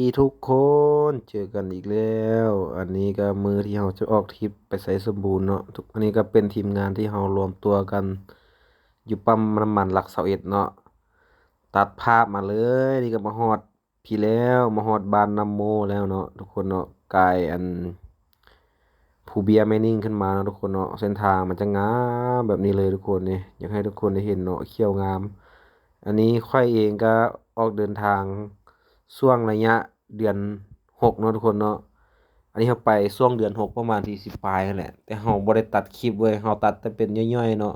ดีทุกคนเจอกันอีกแล้ว อันนี้ก็มือที่เราจะออกทริปไปใส่สมบูรณ์เนาะทุกอันนี้ก็เป็นทีมงานที่เรารวมตัวกัน อยู่ปั๊มน้ำมันหลักเสาเอ็ดเนาะตัดภาพมาเลย นี่ก็มาฮอดพี่แล้วมาฮอดบานนำโมแล้วเนาะทุกคนเนาะกายอันภูเบียร์แมนิ่งขึ้นมาเนาะทุกคนเนาะเส้นทางมันจะงามแบบนี้เลยทุกคนนี่อยากให้ทุกคนได้เห็นเนาะเขียวงาม อันนี้ค่อยเองก็ออกเดินทาง ช่วงระยะเดือนหกเนาะทุกคนเนาะอันนี้เราไปช่วงเดือนหกประมาณที่สิบปลายนั่นแหละแต่เราบ่ได้ตัดคลิปเว้ยเราตัดแต่เป็นย่อยๆเนาะ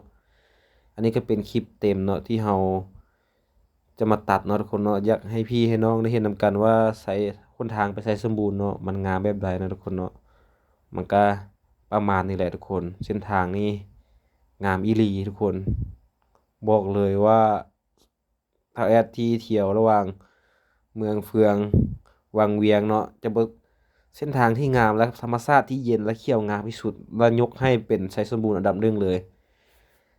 อันนี้ก็เป็นคลิปเต็มเนาะที่เราจะมาตัดเนาะทุกคนเนาะอยากให้พี่ให้น้องได้เห็นนํกันว่าใช้คนทางไปใช้สมบูรณ์เนาะมันงามแบบใดนะทุกคนเนาะมันก็ประมาณนี้แหละทุกคน เส้นทางนี้งามอีหลีทุกคน บอกเลยว่าถ้าแอดที่เที่ยวระหว่าง เมืองเฟือง วังเวียงเนาะจะเบิกเส้นทางที่งามและธรรมชาติที่เย็นและเขียวงามที่สุดและยกให้เป็นชัยสมบูรณ์อันดับหนึ่งเลย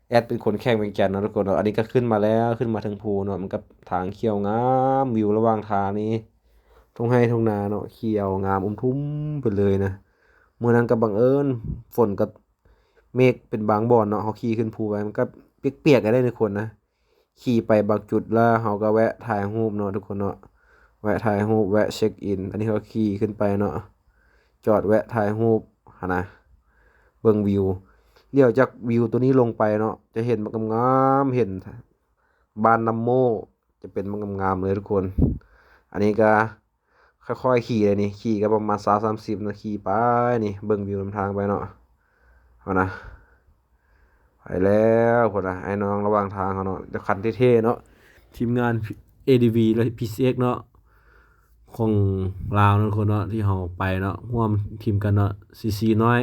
แอดเป็นคนแข่งเวียงจันทน์เนาะทุกคนเนาะอันนี้ก็ขึ้นมาแล้วขึ้นมาถึงภูเนาะมันก็ทางเขียวงามวิวระหว่างทางนี้ทุ่งไร่ทุ่งนาเนาะเขียวงามอุ้มทุ่มไปเลยนะเมื้อนั้นก็บังเอิญฝนก็เมฆเป็นบางบ่อนเนาะเราขี่ขึ้นภูไปมันก็เปียกๆกันได้ทุกคนนะขี่ไปบางจุดแล้วเราก็แวะถ่ายรูปเนาะทุกคนเนาะ แวะถ่ายรูปแวะเช็คอิน อันนี้เราขี่ขึ้นไปเนาะ จอดแวะถ่ายรูปหนะ เบิ่งวิว เลี้ยวจากวิวตัวนี้ลงไปเนาะ จะเห็นมันงามเห็นบานน้ำโม จะเป็นมันงามเลยทุกคน อันนี้ก็ค่อยๆขี่เลยนี่ ขี่ก็ประมาณ20 30นาทีไปนี่ เบิ่งวิวนำทางไปเนาะเอานะไปแล้วพุ่นนะไอ้น้องระหว่างทางเขาเนาะเดี๋ยวคันเท่ๆเนาะทีมงาน ADV และ PCX เนาะ ของลาวนาะทุกคนเนาะที่เราไปเนาะร่วมทีมกันเนาะ CC น้อย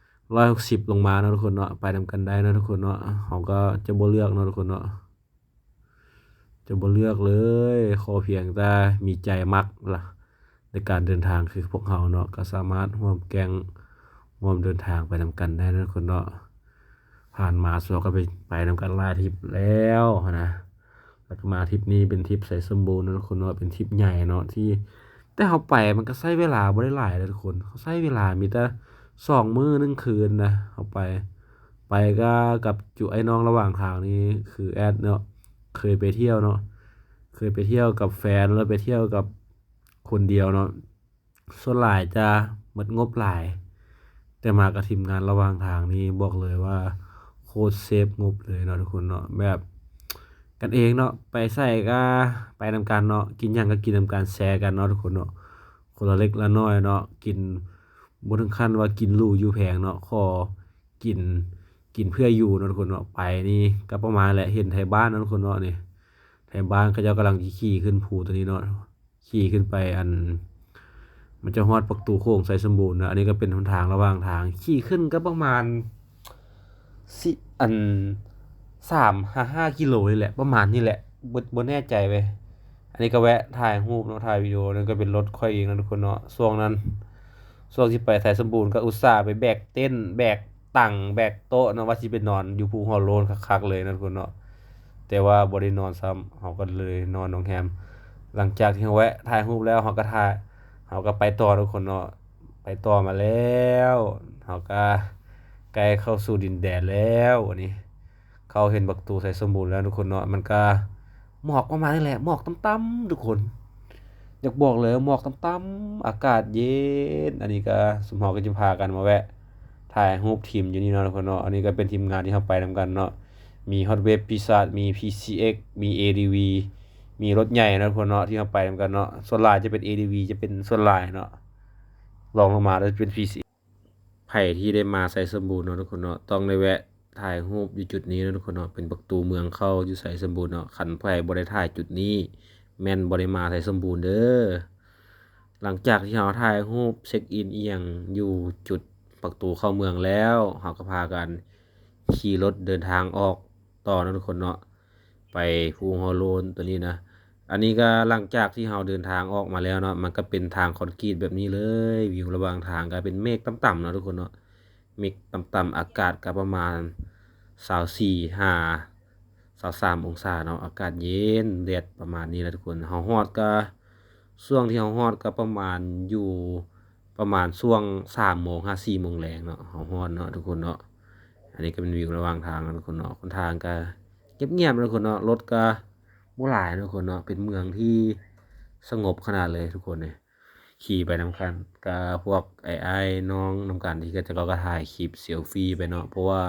160ลงมาเนาะทุกคนเนาะไปนำกันได้เนาะทุกคนเนาะเราก็จะบ่เลือกเนาะทุกคนเนาะจะบ่เลือกเลยขอเพียงแต่มีใจมักล่ะในการเดินทางคือพวกเราเนาะก็สามารถร่วมแกงร่วมเดินทางไปนำกันได้นะทุกคนเนาะผ่านมาสัวก็ไปไปนำกันลายทริปแล้วนะ แล้วก็มาทริปนี้เป็นทริปใสสมบูรณ์นะทุกคนเนาะเป็นทริปใหญ่เนาะที่ แต่เราไปมันก็ใช้เวลาบ่ได้หลายเลยทุกคนเขาใช้เวลามีแต่2มื้อ1คืนนะเราไป ไปก็กับจุไอ้น้องระหว่างทางนี้คือแอดเนาะเคยไปเที่ยวเนาะเคยไปเที่ยวกับแฟนแล้วไปเที่ยวกับคนเดียวเนาะส่วนหลายจะหมดงบหลาย แต่มากับทีมงานระหว่างทางนี้บอกเลยว่าโคตรเซฟงบเลยเนาะทุกคนเนาะแบบ กันเองเนาะไปไสก็ไปนำกันเนาะกินหยังก็กินนำกันแชร์กันเนาะทุกคนเนาะคนละเล็กละน้อยเนาะกินบ่ถึงขั้นว่ากินรูอยู่แพงเนาะขอกินกินเพื่ออยู่เนาะทุกคนเนาะไปนี่ก็ประมาณแหละเห็นไทบ้านเนาะทุกคนเนาะนี่ไทบ้านเขาเจ้ากำลังขี่ขึ้นภูตัวนี้เนาะขี่ขึ้นไปอัน มันจะฮอดปักตูโค้งไสสมบูรณ์นะอันนี้ก็เป็นหนทางระหว่างทางขี่ขึ้นก็ประมาณสิอัน 3-5กิโลนี่แหละ ประมาณนี้แหละบ่บ่แน่ใจเว้ยอันนี้ก็แวะถ่ายรูปเนาะถ่ายวิดีโอนั่นก็เป็นรถข้อยเองนะทุกคนเนาะช่วงนั้นช่วงที่ไปไสสมบูรณ์ก็อุตส่าห์ไปแบกเต็นแบกตั่งแบกโต๊ะเนาะว่าสิไปนอนอยู่ภูหัวโลนคักๆเลยนะทุกคนเนาะแต่ว่าบ่ได้นอนซ้ำเราก็เลยนอนโรงแรมหลังจากที่เราแวะถ่ายรูปแล้วเราก็ถ่ายเราก็ไปต่อทุกคนเนาะไปต่อมาแล้วเราก็ใกล้เข้าสู่ดินแดนแล้ววันนี้ เขาเห็นบักตูไสสมบูรณ์แล้วทุกคนเนาะมันก็หมอกประมาณนี้แหละหมอกต่ำๆทุกคน อยากบอกเลยหมอกต่ำๆอากาศเย็น อันนี้ก็ซุมเราก็จะพากันมาแวะ ถ่ายรูปทีมอยู่นี่เนาะทุกคนเนาะอันนี้ก็เป็นทีมงานที่เราไปนำกันเนาะมี Hot Wave Pizza มี PCX มี ADV มีรถใหญ่นะทุกคนเนาะที่เราไปนำกันเนาะส่วนลายจะเป็น ADV จะเป็นส่วนลายเนาะรองลงมาแล้วเป็น PCX ไผที่ได้มาไสสมบูรณ์เนาะทุกคนเนาะต้องได้แวะ ถ่ายรูปอยู่จุดนี้นะทุกคนเนาะเป็นประตูเมืองเข้าอยู่ไสสมบูรณ์เนาะคันไผบ่ได้ถ่ายจุดนี้ แม่นบ่ได้มาไสสมบูรณ์เด้อหลังจากที่เราถ่ายรูปเช็กอินเอียงอยู่จุดประตูเข้าเมืองแล้วเราก็พากันขี่รถเดินทางออกต่อนะทุกคนเนาะไปภูหัวโลนตัวนี้นะ อันนี้ก็หลังจากที่เราเดินทางออกมาแล้วเนาะมันก็เป็นทางคอนกรีตแบบนี้เลย วิวระหว่างทางก็เป็นเมฆต่ำๆเนาะทุกคนเนาะ มฆต่ำๆอากาศก็ประมาณ24 5 23องศาเนาะอากาศเย็นแดดประมาณนี้แหละทุกคนเฮาฮอดก็ช่วงที่เฮาฮอดก็ประมาณอยู่ประมาณช่วง3โมง5 4โมงแลงเนาะเฮาฮอดเนาะทุกคนเนาะอันนี้ก็เป็นวิวระหว่างทางนะทุกคนเนาะคนทางก็เงียบๆนะทุกคนเนาะรถก็บ่หลายนะทุกคนเนาะเป็นเมืองที่สงบขนาดเลยทุกคนเนี่ย ขี่ไปนำกันก็พวกไอ้ๆน้องนำกันที่ก็จะก็ถ่ายคลิปเซลฟีไปเนาะเพราะว่า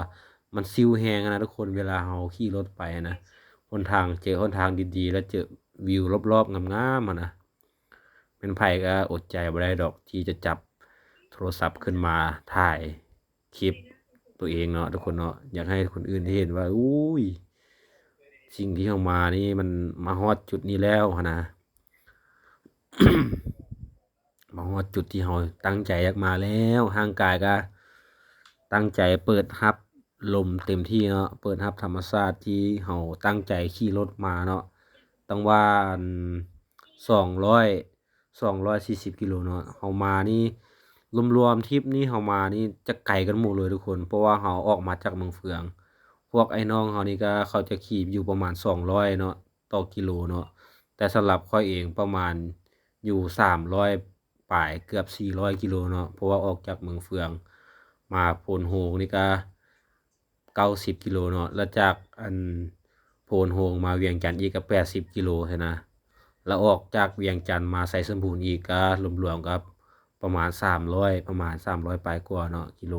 มันซิวแฮงนะทุกคนเวลาเฮาขี่รถไปอะนะหนทางเจอหนทางดีๆ แล้วเจอวิวรอบๆงามๆอะนะเป็นไผก็อดใจบ่ได้ดอกที่จะจับโทรศัพท์ขึ้นมาถ่ายคลิปตัวเองเนาะทุกคนเนาะอยากให้คนอื่นได้เห็นว่าอุ้ยสิ่งที่เฮามานี่มันมาฮอดจุดนี้แล้วนะ มาฮอดจุดที่เฮาตั้งใจอยากมาแล้วร่างกายก็ตั้งใจเปิดรับลมเต็มที่เนาะเปิดรับธรรมชาติที่เฮาตั้งใจขี่รถมาเนาะต้องว่าอัน200 240กิโลเนาะเฮามานี่รวมๆทริปนี้เฮามานี่จะไกลกันหมดเลยทุกคน เพราะว่าเฮาออกมาจากเมืองเฟือง พวกไอ้น้องเฮานี่ก็เขาจะขี่อยู่ประมาณ200เนาะต่อกิโลเนาะแต่สำหรับข้อยเองประมาณอยู่300 ปลายเกือบ 400 กิโลเนาะเพราะว่าออกจากเมืองเฟือง มาโพนโฮงนี่ก็90กิโลเนาะแล้วจากอันโพนโฮงมาเวียงจันทน์อีกก็80กิโลหั้นะแล้วออกจากเวียงจันทน์มาไสสมบูรณ์อีกก็รวมๆก็ประมาณ300ประมาณ300ปลายกว่าเนาะกิโล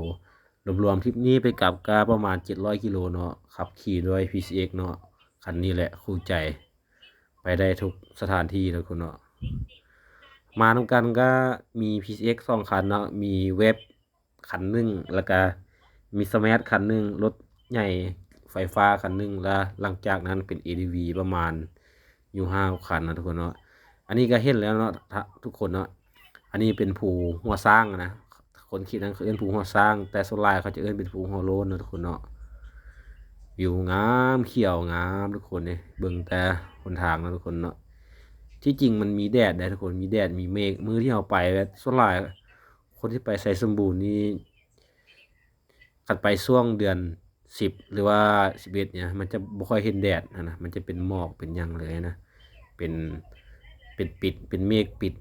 รวมๆทริปนี้ไปกลับก็ประมาณ700กิโลเนาะขับขี่ด้วย PCX เนาะคันนี้แหละคู่ใจ ไปได้ทุกสถานที่ทุกคนเนาะ มานำกันก็มี PCX 2คันเนาะมีเว็บคันหนึ่งแล้วก็มีสมาร์ทคันหนึ่งรถใหญ่ไฟฟ้าคันหนึ่งแล้วหลังจากนั้นเป็น ADV ประมาณอยู่5คันนะทุกคนเนาะอันนี้ก็เห็นแล้วเนาะทุกคนเนาะอันนี้เป็นภูหัวสร้างนะคนคิดนั้นเขาเอิ้นภูหัวสร้าง แต่ส่วนหลายเขาจะเอิ้นเป็นภูหัวโลนนะทุกคนเนาะวิวงามเขียวงามทุกคนนี่เบิ่งแต่หนทางนะทุกคนเนาะ ที่จริงมันมีแดดได้ทุกคนมีแดดมีเมฆมือที่เราไปส่วนหลายคนที่ไปไสสมบูรณ์นี่คันไปช่วงเดือน10หรือว่า11เอ็ดเนี่ยมันจะบ่ค่อยเห็นแดดนะนะมันจะเป็นหมอกเป็นยังเลยนะเป็นเป็นปิดเป็นเมฆปิด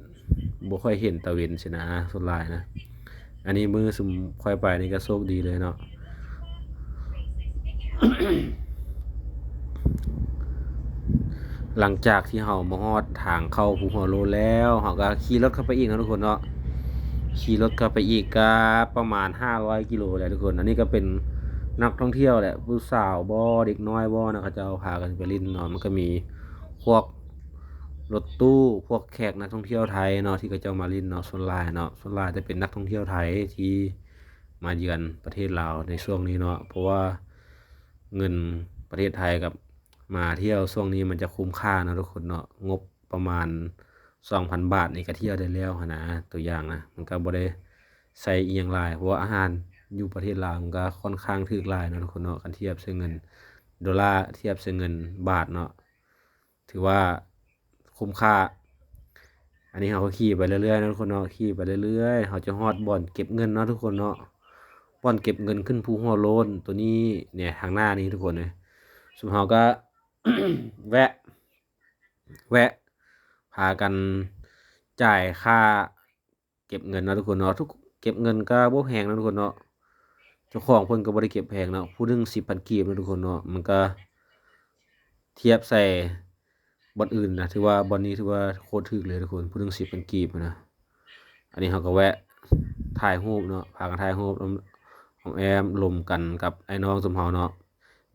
บ่ค่อยเห็นตะเวนสินะส่วนหลายนะอันนี้มือซุมค่อยไปนี่ก็โชคดีเลยเนาะ หลังจากที่เฮามาฮอดทางเข้าภูหัวโลแล้วเฮาก็ขี่รถเข้าไปอีกนะทุกคนเนาะขี่รถเข้าไปอีกก็ประมาณ 500 กิโลแหละทุกคน อันนี้ก็เป็นนักท่องเที่ยวแหละผู้สาวบ่เด็กน้อยบ่นะเขาเจ้าพากันไปล่นเนาะมันก็มีพวกรถตู้พวกแขกนักท่องเที่ยวไทยเนาะที่เขาจ้ามาล่นเนาะส่วนลายเนาะส่วนลายจะเป็นนักท่องเที่ยวไทยที่มาเยือนประเทศลาวในช่วงนี้เนาะเพราะว่าเงินประเทศไทยกับ มาเที่ยวช่วงนี้มันจะคุ้มค่านะทุกคนเนาะงบประมาณ2,000บาทนี่ก็เที่ยวได้แล้วนะตัวอย่างนะมันก็บ่ได้ใช้อิหยังลายเพราะว่าอาหารอยู่ประเทศลาวมันก็ค่อนข้างถูกลายนะทุกคนเนาะคันเทียบใส่เงินดอลลาร์เทียบใส่เงินบาทเนาะถือว่าคุ้มค่า อันนี้เราก็ขี่ไปเรื่อยๆนะทุกคนเนาะขี่ไปเรื่อยๆเราจะฮอดบ่อนเก็บเงินเนาะทุกคนเนาะบ่อนเก็บเงินขึ้นภูหัวโลนตัวนี้เนี่ยทางหน้านี้ทุกคนเลยสุมเราก็ แวะ แวะ พากันจ่ายค่า เก็บเงินเนาะทุกคนเนาะทุกเก็บเงินก็บ่แพงนะทุกคนเนาะเจ้าของเพิ่นก็บ่ได้เก็บแพงเนาะผู้หนึง10,000กีบนะทุกคนเนาะมันก็ เทียบใส่บอนอื่นนะถือว่าบอนนี้ถือว่าโคตรถูกเลยทุกคนผู้หนึง10,000กีบนะอันนี้เราก็แวะถ่ายรูปเนาะพากันถ่ายรูปของแอมลมกันกับไอ้น้องซุมเฮาเนาะ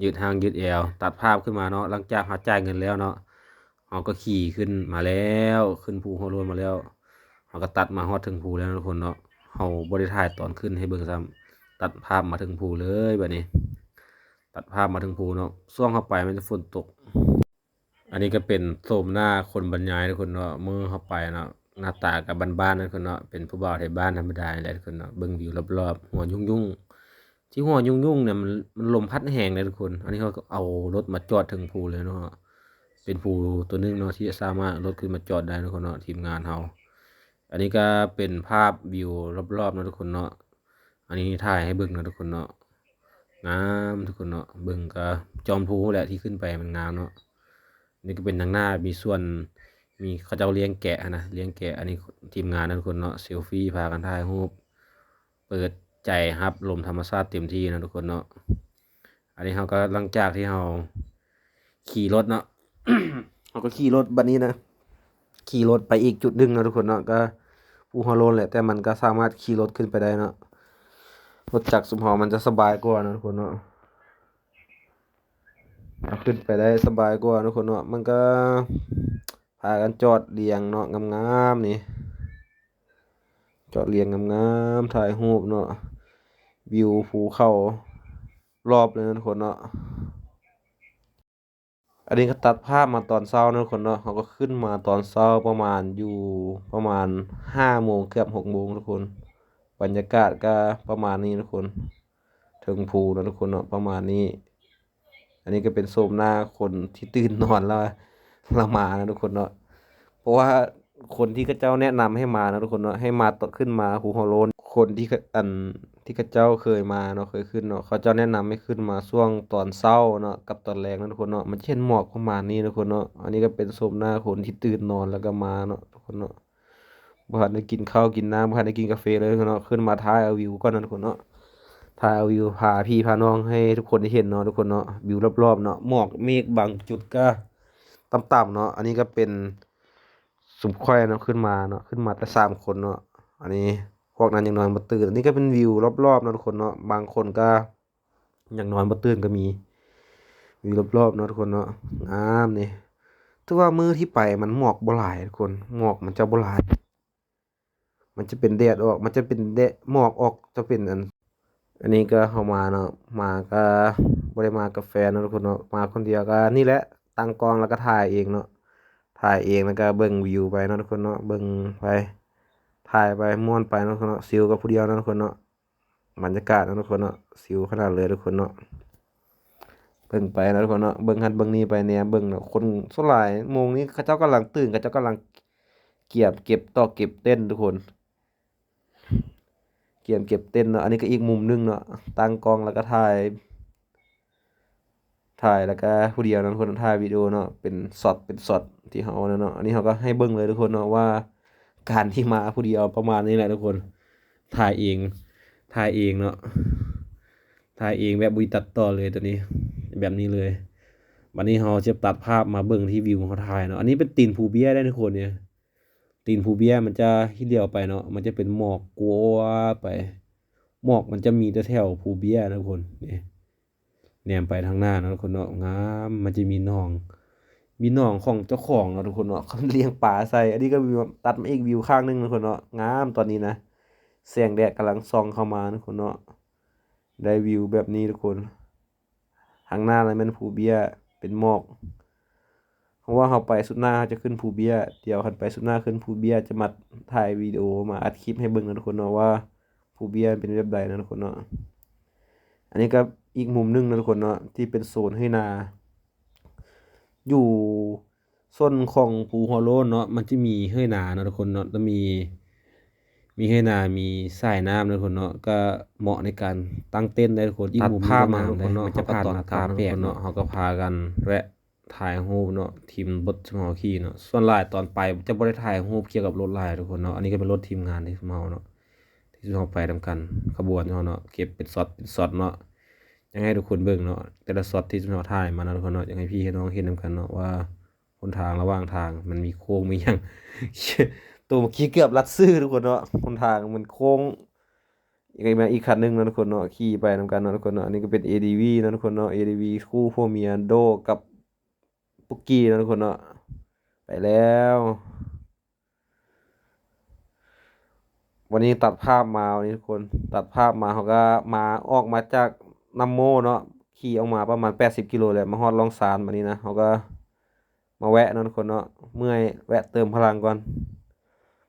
ยืดหางยืดแอว ตัดภาพขึ้นมาเนาะหลังจากเราจ่ายเงินแล้วเนาะเราก็ขี่ขึ้นมาแล้วขึ้นภูหัวโล้นมาแล้วเราก็ตัดมาฮอดถึงภูแล้วนะทุกคนเนาะเราบ่ได้ถ่ายตอนขึ้นให้เบิ่งซ้ำตัดภาพมาถึงภูเลยแบัดนี้ ตัดภาพมาถึงภูเนาะช่วงเข้าไปมันจะฝนตก อันนี้ก็เป็นโฉมหน้าคนบรรยายทุกคนเนาะมือเข้าไปเนาะหน้าตากับบ้านๆนะทุกคนเนาะเป็นผู้บ่าวไทยบ้านธรรมดานี่แหละทุกคนเนาะเบิ่งวิวรอบๆหัวยุ่งๆ ที่หัวยุ่งๆเนี่ยมันมันลมพัดแรงเลยทุกคน อันนี้เขาก็เอารถมาจอดถึงภูเลยเนาะเป็นภูตัวหนึงเนาะที่สามารถรถขึ้นมาจอดได้ทุกคนเนาะทีมงานเราอันนี้ก็เป็นภาพวิวรอบๆเนาะทุกคนเนาะอันนี้ถ่ายให้เบิ่งเนาะทุกคนเนาะงามทุกคนเนาะเบิ่งก็จอมภูแหละที่ขึ้นไปมันงามเนาะนี่ก็เป็นทางหน้ามีส่วนมีเขาเจ้าเลี้ยงแกะนะเลี้ยงแกะ อันนี้ทีมงานนั่นคนเนาะเซลฟี่พากันถ่ายรูปเปิด ใจครับลมธรรมชาติเต็มที่นะทุกคนเนาะอันนี้เราก็หลังจากที่เราขี่รถเนาะเราก็ขี่รถบัดนี้นะ ขี่รถไปอีกจุดหนึ่งนะทุกคนเนาะก็ภูฮอโลนแหละแต่มันก็สามารถขี่รถขึ้นไปได้เนาะรถจักรสุมหอมันจะสบายกว่านะทุกคนเนาะขึ้นไปได้สบายกว่าทุกคนเนาะมันก็พากันจอดเรียงเนาะงามๆนี่จอดเรียงงามๆถ่ายรูปเนาะ วิวภูเขารอบเลยนะทุกคนเนาะ อันนี้ก็ตัดภาพมาตอนเช้านะทุกคนเนาะเขาก็ขึ้นมาตอนเช้าประมาณอยู่ประมาณห้าโมงเกือบหกโมงทุกคน บรรยากาศก็ประมาณนี้ทุกคน ถึงภูนะทุกคนเนาะประมาณนี้ อันนี้ก็เป็นโซมหน้าคนที่ตื่นนอนแล้วละมานะทุกคนเนาะ เพราะว่าคนที่เข้าเจ้าแนะนำให้มานะทุกคนเนาะให้มาต่อขึ้นมาภูฮอโลน คนที่ขาอันที่เข้าเจ้าเคยมาเนาะเคยขึ้นเนาะเขาเจ้าแนะนำให้ขึ้นมาช่วงตอนเช้าเนาะกับตอนแรงนะทุกคนเนาะมันเช่นหมอกประมาณนี้นะทุกคนเนาะอันนี้ก็เป็นโซมหน้าคนที่ตื่นนอนแล้วก็มาเนาะทุกคนเนาะบ่ทันได้กินข้าวกินน้ำบ่ทันได้กินกาแฟเลยเนาะขึ้นมาถ่ายเอาวิวก่อนนะทุกคนเนาะถ่ายเอาวิวพาพี่พาน้องให้ทุกคนได้เห็นเนาะทุกคนเนาะวิวรอบๆเนาะหมอกเมฆบางจุดก็ต่ำๆเนาะอันนี้ก็เป็นสุมค่อยเนาะขึ้นมาเนาะขึ้นมาแต่สามคนเนาะอันนี้ พวกนั้นยังนอนบ่ตื่นอันนี้ก็เป็นวิวรอบๆนะทุกคนเนาะบางคนก็ยังนอนบ่ตื่นก็มีวิวรอบๆเนาะทุกคนเนาะงามนี่ถือว่ามือที่ไปมันหมอกบ่หลายทุกคนหมอกมันจะบ่หลาย มันจะเป็นแดดออก มันจะเป็นแดดหมอกออกจะเป็นอัน อันนี้ก็เข้ามาเนาะมาก็บ่ได้มากับแฟนเนาะทุกคนเนาะมาคนเดียวก็นี่แหละตั้งกล้องแล้วก็ถ่ายเองเนาะถ่ายเองแล้วก็เบิ่งวิวไปเนาะทุกคนเนาะเบิ่งไป ถ่ายไปม่วนไปนะทุกคนเนาะซิลกับผู้เดียวนะทุกคนเนาะบรรยากาศนะทุกคนเนาะซิลขนาดเลยทุกคนเนาะเบิ่งไปนะทุกคนเนาะเบิ่งหันเบิ่งนี่ไปแหนมเบิ่งเนาะคนส่วนหลายโมงนี้เขาเจ้ากำลังตื่นเขาเจ้ากำลังเก็บเก็บต่อเก็บเต้นทุกคน เกียมเก็บเต้นเนาะอันนี้ก็อีกมุมหนึงเนาะตั้งกล้องแล้วก็ถ่าย ถ่ายแล้วก็ผู้เดียวนาะทุกคนถ่ายวิดีโอเนาะเป็นช็อตเป็นช็อตที่เขาเอาเนาะอันนี้เขาก็ให้เบิ่งเลยทุกคนเนาะว่า การที่มาผู้เดียวประมาณนี้แหละทุกคน ถ่ายเอง ถ่ายเองเนาะ ถ่ายเองแบบบ่มีตัดต่อเลยตัวนี้ แบบนี้เลย วันนี้เราจะตัดภาพมาเบิ่งที่วิวของเขาถ่ายเนาะ อันนี้เป็นตีนภูเบี้ยได้ทุกคนเนี่ย ตีนภูเบี้ยมันจะที่เดียวไปเนาะ มันจะเป็นหมอกกลัวไป หมอกมันจะมีแต่แถวภูเบี้ยนะทุกคนเนี่แนมไปทางหน้านะทุกคนเนาะงาม มันจะมีหนอง มีหนองของเจ้าของเนาะทุกคนเนาะเขาเลี้ยงปลาใส่อันนี้ก็วิวตัดมาอีกวิวข้างหนึงนะทุกคนเนาะงามตอนนี้นะแสงแดดกำลังส่องเข้ามานะทุกคนเนาะได้วิวแบบนี้ทุกคนทางหน้านั้นมันภูเบี้ยเป็นหมอกเพราะว่าเราไปสุดหน้าจะขึ้นภูเบี้ยเดี๋ยวคันไปสุดหน้าขึ้นภูเบี้ยจะมาถ่ายวิดีโอมาอัดคลิปให้เบิ่งนะทุกคนเนาะว่าภูเบี้ยเป็นแบบใดนะทุกคนเนาะอันนี้ก็อีกมุมหนึงนะทุกคนเนาะที่เป็นโซนให้นา อยู่ส่วนของภูฮอลโลนเนาะมันจะมีให้นาเนาะทุกคนเนาะแล้วมี มีให้นา มีสายน้ำนะทุกคนเนาะก็เหมาะในการตั้งเต้นท์ได้ทุกคนอีกมุมภาพมาทุกคนเนาะมันจะผ่านมาตาแปลกเนาะเขาก็พากันแวะถ่ายรูปเนาะทีมรถสมอขี่เนาะส่วนหลายตอนไปจะบ่ได้ถ่ายรูปเกี่ยวกับรถหลายทุกคนเนาะอันนี้ก็เป็นรถทีมงานที่สมอเนาะที่สมอไปนํกันขบวนเนาะเนาะเก็บเป็นช็อตเป็นช็อตเนาะอ ยังให้ทุกคนเบิ่งเนาะแต่ละช็อตที่สมอถ่ายมานาะทุกคนเนาะอยากให้พี่ให้น้องเห็นนํกันเนาะว่าหนทางระหว่างทางมันมีโค้งมีหยังตัวเมื่อกี้เกือบลัดซื้อทุกคนเนาะหนทางมันโค้งอีกมาอีกคันหนึงนะทุกคนเนาะขี่ไปนำกันเนาะทุกคนเนาะอันนี้ก็เป็น ADV นะทุกคนเนาะ ADV คู่พวกเมียโดกับปุกกี้นะทุกคนเนาะไปแล้ว วันนี้ตัดภาพมาวันนี้ทุกคน ตัดภาพมาเขาก็มาออกมาจาก น้ำโมเนาะขี่ออกมาประมาณ 80กิโลแหละมาฮอดลองซานวันนี้นะเขาก็มาแวะนาะทุกคนเนาะเมื่อยแวะเติมพลังก่อน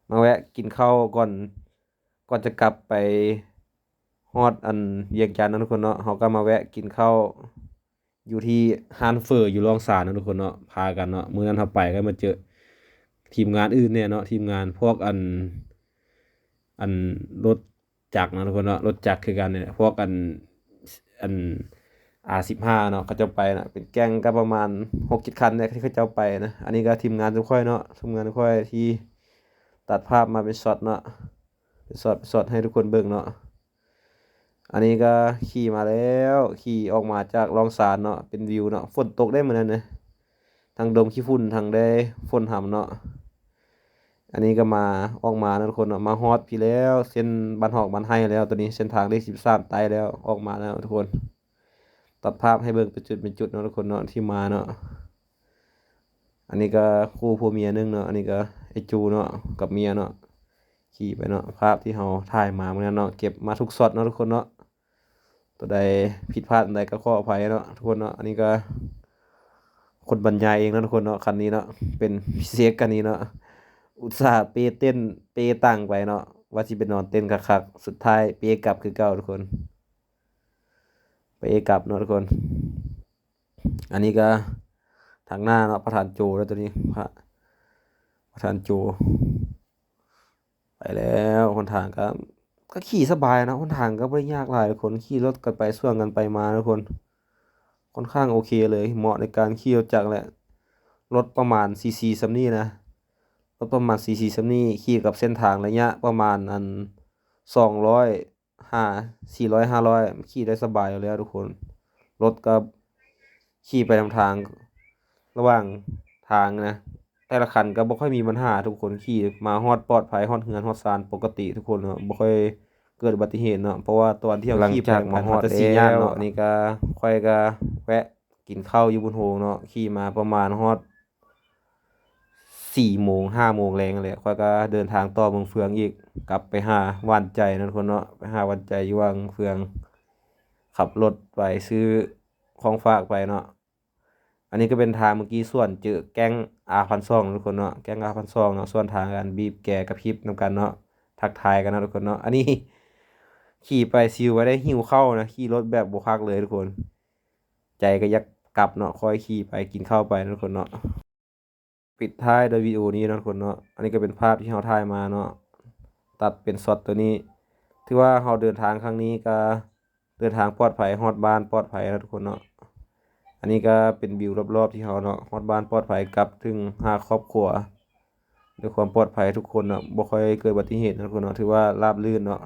มาแวะกินข้าวก่อน ก่อนจะกลับไปฮอดอันเวียงจันทน์นะทุกคนเนาะเขาก็มาแวะกินข้าวอยู่ที่ร้านเฟออยู่รองสานนะทุกคนเนาะพากันเนาะมื้อนั้นเราไปก็มาเจอทีมงานอื่นเนี่ยเนาะทีมงานพวกอัน อันรถจักรนะทุกคนเนาะรถจักรคือกันเนี่ยพวกอัน อัน R15 เนาะเขาจ้าไปนะเป็นแก๊งก็ประมาณ6-7คันเนี่ยที่เขาจ้าไปนะ อันนี้ก็ทีมงานทุกค่อยเนาะทีมงานทุกค่อยที่ตัดภาพมาเป็นช็อตเนาะเป็นช็อตช็อตให้ทุกคนเบิ่งเนาะอันนี้ก็ขี่มาแล้วขี่ออกมาจากรองสารเนาะเป็นวิวเนาะฝนตกได้เหมือนกันนะทางดมขี้ฝุ่นทางได้ฝนหำเนาะ อันนี้ก็มาออกมานะทุกคนเนาะมาฮอดพี่แล้ว เส้นบ้านหอกบ้านไห้แล้วตัวนี้เส้นทางเลข13ไตแล้วออกมาแล้วทุกคน ตัดภาพให้เบิ่งเป็นจุดเป็นจุดเนาะทุกคนเนาะที่มาเนาะอันนี้ก็คู่ผัวเมียหนึงเนาะอันนี้ก็ไอจูเนาะกับเมียเนาะขี่ไปเนาะภาพที่เราถ่ายมาเมื่อนกันเนาะเก็บมาทุกช็อตเนาะทุกคนเนาะตัวใดผิดพลาดอันใดก็ขออภัยเนาะทุกคนเนาะอันนี้ก็คนบรรยายเองเนาะทุกคนเนาะคันนี้เนาะเป็นพิเศษกันนี้เนาะ อุตส่าห์เปเต้นเปตังไปเนาะว่าสิไปนอนเต้นคักๆสุดท้ายเปกลับคือเก่าทุกคนเปกลับเนาะทุกคน อันนี้ก็ทางหน้าเนาะประธานโจแล้วตัวนี้พระประธานโจ ไปแล้วคนทางก็ก็ขี่สบายนะคนทางก็ไม่ยากหลายทุกคนขี่รถกันไปส่วนกันไปมาทุกคน ค่อนข้างโอเคเลยเหมาะในการขี่รถจักรแหละรถประมาณซีซีซัมนี่นะ รถประมาณซีซีซัมนี่ขี่กับเส้นทางระยะประมาณอันสองร้อยห้าสี่ร้อยห้าร้อยขี่ได้สบายอยู่แล้วทุกคน รถก็ขี่ไปทางทาง ระหว่างทางนะ แต่ละคันก็บ่ค่อยมีปัญหาทุกคนขี่มาฮอดปลอดภัยฮอดเฮือนฮอดศาลปกติทุกคนเนาะบ่ค่อยเกิดอุบัติเหตุเนาะเพราะว่าตอนที่เราขี่ไปมาฮอดสี่ย่านเนาะนี่ก็ค่อยก็แวะกินข้าวอยู่บนโฮงเนาะขี่มาประมาณฮอด 4โมง5โมงแรงนั่นแหละค่อยก็เดินทางต่อเมืองเฟืองอีก กลับไปหาวานใจนั่นคนเนาะไปหาวานใจอยู่วังเฟือง ขับรถไปซื้อของฝากไปเนาะอันนี้ก็เป็นทางเมื่อกี้ส่วนเจอแก๊งอาพันซองทุกคนเนาะแก๊งอาพันซองเนาะส่วนทางกันบีบแกกระพริบนำกันเนาะทักทายกันนะทุกคนเนาะอันนี้ ขี่ไปซิวไว้ได้หิวเข้านะขี่รถแบบบ่คักเลยทุกคน ใจก็อยากกลับเนาะคอยขี่ไปกินข้าวไปทุกคนเนาะ ปิดท้ายโดยวิดีโอนี้นะทุกคนเนาะ อันนี้ก็เป็นภาพที่เราถ่ายมาเนาะ ตัดเป็นช็อตตัวนี้ ถือว่าเราเดินทางครั้งนี้ก็เดินทางปลอดภัยฮอดบ้านปลอดภัยนะทุกคนเนาะ อันนี้ก็เป็นวิวรอบๆที่เราเนาะฮอดบ้านปลอดภัยกลับถึงหาครอบครัวด้วยความปลอดภัยทุกคนเนาะบ่ค่อยเกิดอุบัติเหตุนะทุกคนเนาะ ถือว่าราบรื่นเนาะ